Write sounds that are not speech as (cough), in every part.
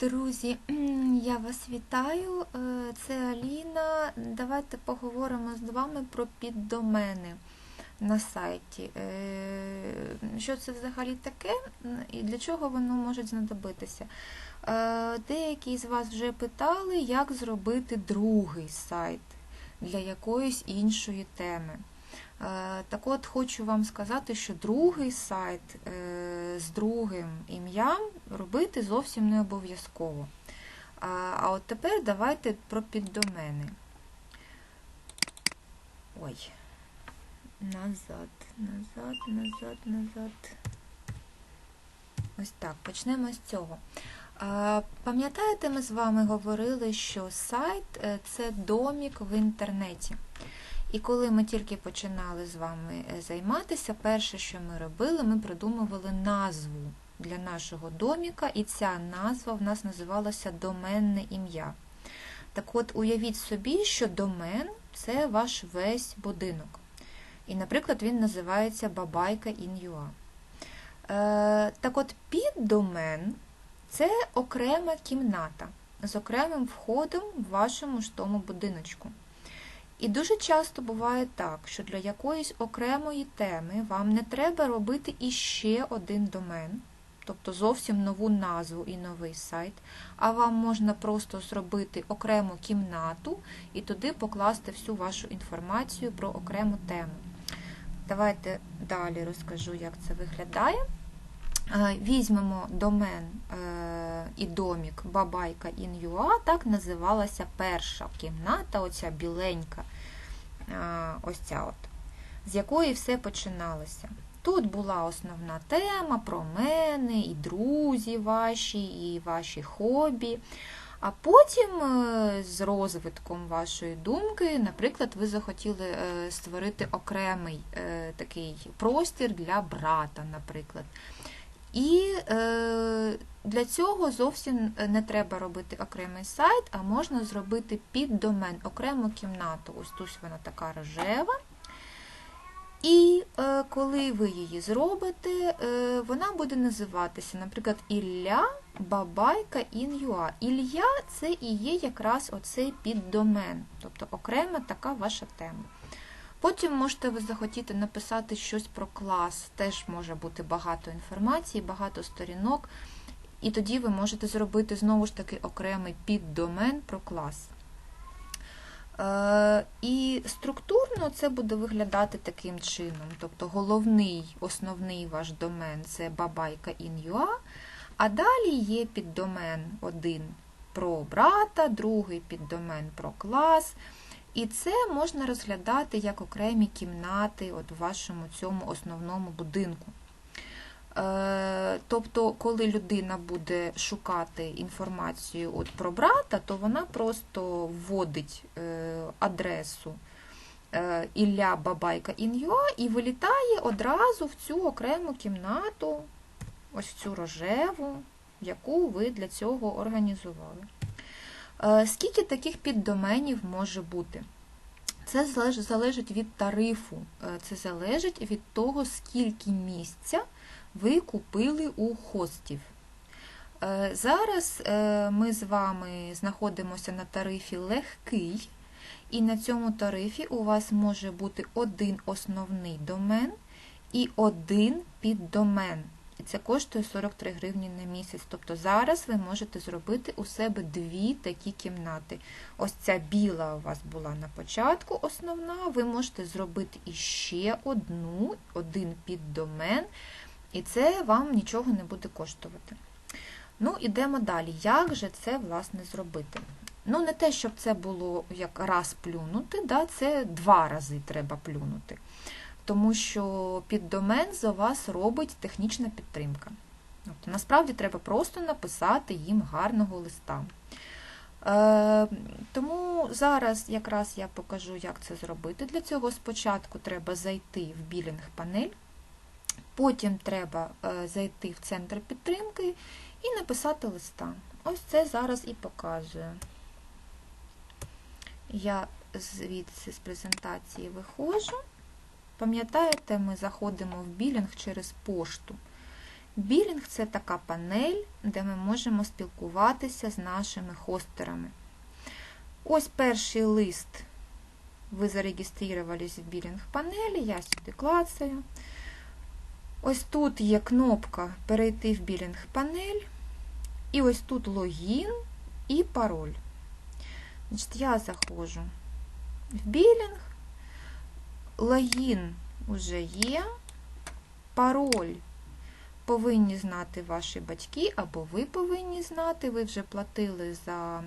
Друзі, (clears throat) я вас вітаю. Е, Це Аліна. Давайте поговоримо з вами про піддомени на сайті. Е, Що це взагалі таке і для чого воно може знадобитися? Е, Деякі з вас вже питали, як зробити другий сайт для якоїсь іншої теми. Е, Так от хочу вам сказати, що другий сайт е, з другим ім'ям робити зовсім не обов'язково. А, от тепер давайте про піддомени. Ой, назад, назад, назад, назад. Ось так, почнемо з цього. Пам'ятаєте, ми з вами говорили, що сайт е, це домік в інтернеті. І коли ми тільки починали з вами займатися, перше, що ми робили, ми придумували назву для нашого доміка, і ця назва в нас називалася доменне ім'я. Так от, уявіть собі, що домен це ваш весь будинок. І, наприклад, він називається Бабайка in.ua. Е, так от, піддомен це окрема кімната з окремим входом в вашому ж тому будиночку. І дуже часто буває так, що для якоїсь окремої теми вам не треба робити іще один домен, тобто зовсім нову назву і новий сайт, а вам можна просто зробити окрему кімнату і туди покласти всю вашу інформацію про окрему тему. Давайте далі розкажу, як це виглядає. Візьмемо домен і домік Бабайка in.ua, так називалася перша кімната, оця біленька, ось ця от, з якої все починалося. Тут була основна тема про мене, і друзі ваші, і ваші хобі. А потім, з розвитком вашої думки, наприклад, ви захотіли створити окремий такий простір для брата, наприклад. І е, для цього зовсім не треба робити окремий сайт, а можна зробити під домен окрему кімнату. Ось тут вона така рожева. І е, коли ви її зробите, е, вона буде називатися, наприклад, Ілля Бабайка in.ua. Ілля це і є якраз оцей піддомен, тобто окрема така ваша тема. Потім можете ви захотіти написати щось про клас, теж може бути багато інформації, багато сторінок, і тоді ви можете зробити знову ж таки окремий піддомен про клас. Е, і структурно це буде виглядати таким чином. Тобто головний, основний ваш домен це бабайка in.ua, а далі є піддомен один про брата, другий піддомен про клас. І це можна розглядати як окремі кімнати от у вашому цьому основному будинку. Е, тобто, коли людина буде шукати інформацію от про брата, то вона просто вводить е, адресу е, Ілля Бабайка in.ua і вилітає одразу в цю окрему кімнату, ось цю рожеву, яку ви для цього організували. Скільки таких піддоменів може бути? Це залежить від тарифу, це залежить від того, скільки місця ви купили у хостів. Зараз ми з вами знаходимося на тарифі легкий, і на цьому тарифі у вас може бути один основний домен і один піддомен. І це коштує 43 гривні на місяць. Тобто зараз ви можете зробити у себе дві такі кімнати. Ось ця біла у вас була на початку основна, ви можете зробити іще одну, один піддомен, і це вам нічого не буде коштувати. Ну, ідемо далі. Як же це, власне, зробити? Ну, не те, щоб це було як раз плюнути, да, це два рази треба плюнути тому що під домен за вас робить технічна підтримка. Тобто, Насправді треба просто написати їм гарного листа. Е, Тому зараз якраз я покажу, як це зробити. Для цього спочатку треба зайти в білінг-панель, потім треба е, зайти в центр підтримки і написати листа. Ось це зараз і показую. Я звідси з презентації виходжу. Пам'ятаєте, ми заходимо в білінг через пошту. Білінг це така панель, де ми можемо спілкуватися з нашими хостерами. Ось перший лист. Ви зареєструвалися в білінг панелі, я сюди клацаю. Ось тут є кнопка Перейти в білінг панель. І ось тут логін і пароль. Значить, Я заходжу в білінг, логін вже є, пароль повинні знати ваші батьки, або ви повинні знати, ви вже платили за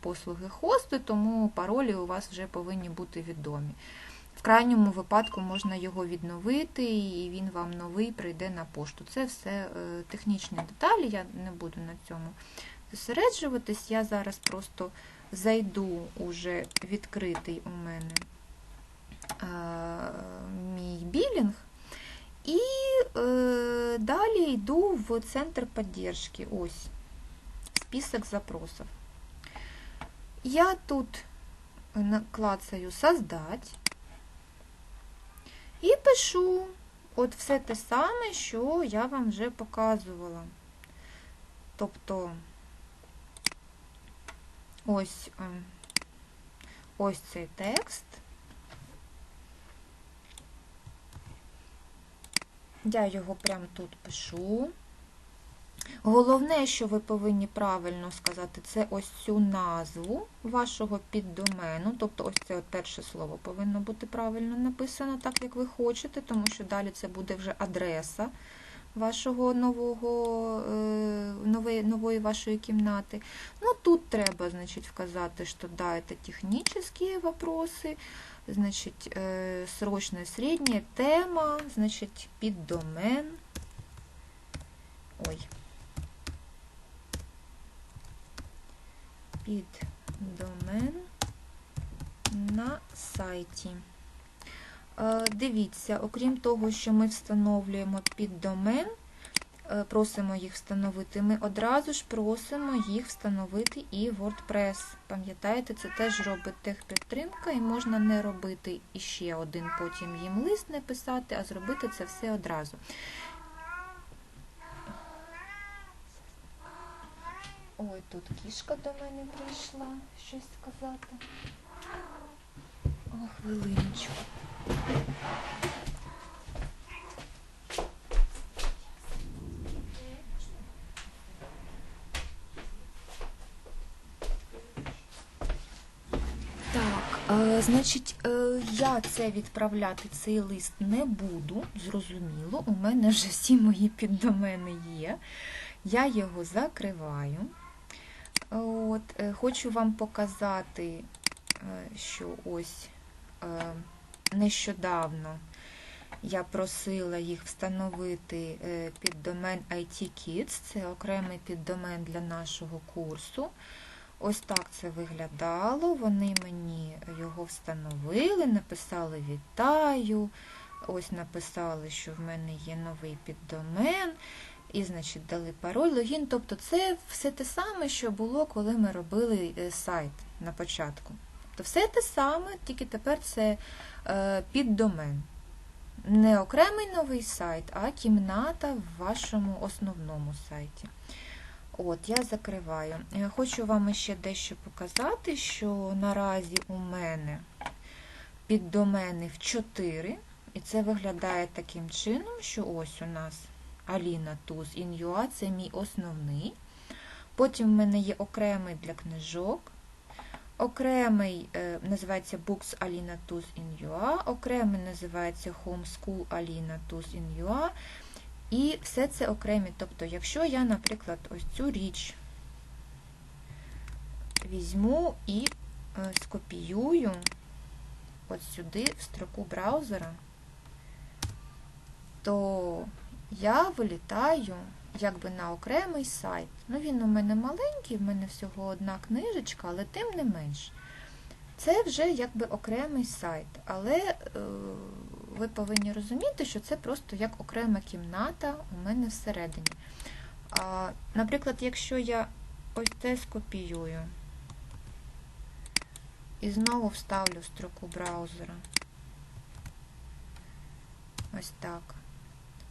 послуги хосту, тому паролі у вас вже повинні бути відомі. В крайньому випадку можна його відновити, і він вам новий прийде на пошту. Це все технічні деталі, я не буду на цьому зосереджуватись. Я зараз просто зайду уже відкритий у мене мій білінг. І е, далі йду в центр поддержки. Ось, список запросов. Я тут клацаю Создать і пишу от все те саме, що я вам вже показувала. Тобто ось, ось цей текст. Я його прямо тут пишу. Головне, що ви повинні правильно сказати, це ось цю назву вашого піддомену. Тобто, ось це перше слово повинно бути правильно написано, так як ви хочете, тому що далі це буде вже адреса вашого нового, нової, нової вашої кімнати. Ну, тут треба, значить, вказати, що да, це технічні вопроси значит, э, срочная, средняя, тема, значит, піддомен. Ой. Піддомен на сайті. Е, дивіться, окрім того, що ми встановлюємо піддомен, Е, просимо їх встановити, ми одразу ж просимо їх встановити і WordPress. Пам'ятаєте, це теж робить техпідтримка, і можна не робити іще один потім їм лист не писати, а зробити це все одразу. Ой, тут кішка до мене прийшла щось сказати. О, хвилиночку. Значить, е, я це відправляти цей лист не буду, зрозуміло, у мене вже всі мої піддомени є. Я його закриваю. От, е, Хочу вам показати, е, що ось нещодавно я просила їх встановити піддомен IT Kids, це окремий піддомен для нашого курсу. Ось так це виглядало. Вони мені його встановили, написали вітаю. Ось написали, що в мене є новий піддомен. І, значить, дали пароль, логін. Тобто це все те саме, що було, коли ми робили е, сайт на початку. Тобто все те саме, тільки тепер це е, піддомен. Не окремий новий сайт, а кімната в вашому основному сайті. От, я закриваю. Хочу вам ще дещо показати, що наразі у мене піддомени в 4, і це виглядає таким чином, що ось у нас Аліна Туз Ін'юа, це мій основний. Потім в мене є окремий для книжок. Окремий е, називається Books Alina Tuz in окремий називається Homeschool Alina Tuz in UA. І все це окремі. Тобто, якщо я, наприклад, ось цю річ візьму і е, скопіюю от сюди в строку браузера, то я вилітаю якби на окремий сайт. Ну, він у мене маленький, в мене всього одна книжечка, але тим не менш. Це вже якби окремий сайт. Але е, ви повинні розуміти, що це просто як окрема кімната у мене всередині. Наприклад, якщо я ось це скопіюю і знову вставлю строку браузера, ось так,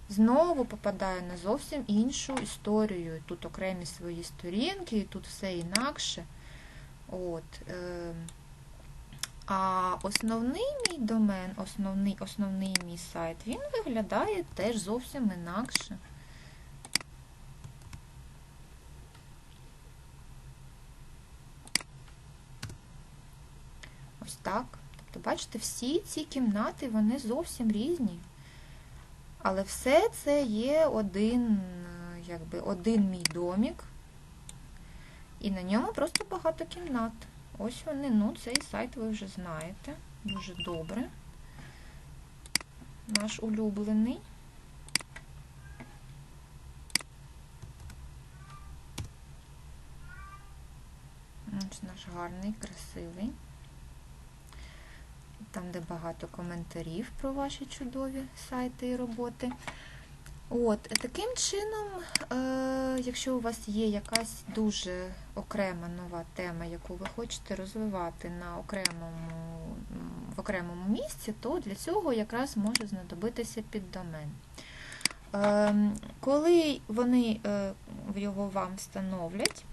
знову попадає на зовсім іншу історію. Тут окремі свої сторінки, і тут все інакше. От. Е, а основний мій домен, основний, основний мій сайт, він виглядає теж зовсім інакше. Ось так. Тобто, бачите, всі ці кімнати, вони зовсім різні. Але все це є один, якби, один мій домік. І на ньому просто багато кімнат. Ось вони, ну, цей сайт ви вже знаєте. Дуже добре. Наш улюблений. Ось наш гарний, красивий. Там, де багато коментарів про ваші чудові сайти і роботи. От, таким чином, е, якщо у вас є якась дуже окрема нова тема, яку ви хочете розвивати на окремому, в окремому місці, то для цього якраз може знадобитися піддомен. Е, коли вони е, його вам встановлять,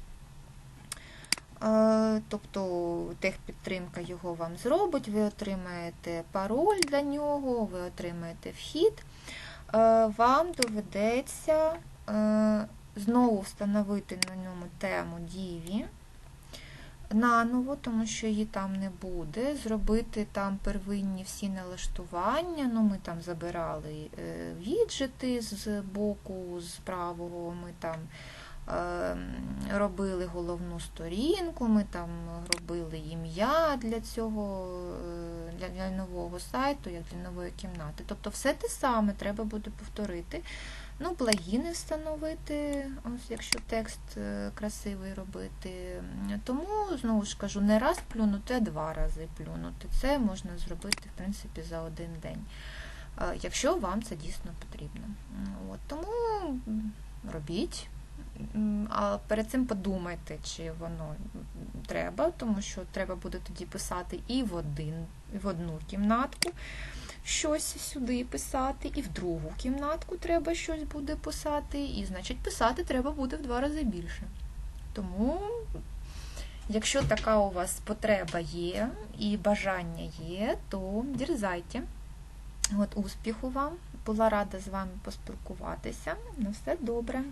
е, тобто техпідтримка його вам зробить, ви отримаєте пароль для нього, ви отримаєте вхід. Е, вам доведеться е, знову встановити на ньому тему Діві наново, тому що її там не буде. Зробити там первинні всі налаштування. Ну, Ми там забирали е, віджити з боку, з правого, ми там робили головну сторінку, ми там робили ім'я для цього, для, для нового сайту, як для нової кімнати. Тобто все те саме треба буде повторити. Ну, плагіни встановити, ось якщо текст е, красивий робити. Тому, знову ж кажу, не раз плюнути, а два рази плюнути. Це можна зробити, в принципі, за один день, якщо вам це дійсно потрібно. От, Тому робіть. А перед цим подумайте, чи воно треба, тому що треба буде тоді писати і в один, і в одну кімнатку щось сюди писати, і в другу кімнатку треба щось буде писати, і, значить, писати треба буде в два рази більше. Тому, якщо така у вас потреба є і бажання є, то дерзайте. От успіху вам! Була рада з вами поспілкуватися. На все добре.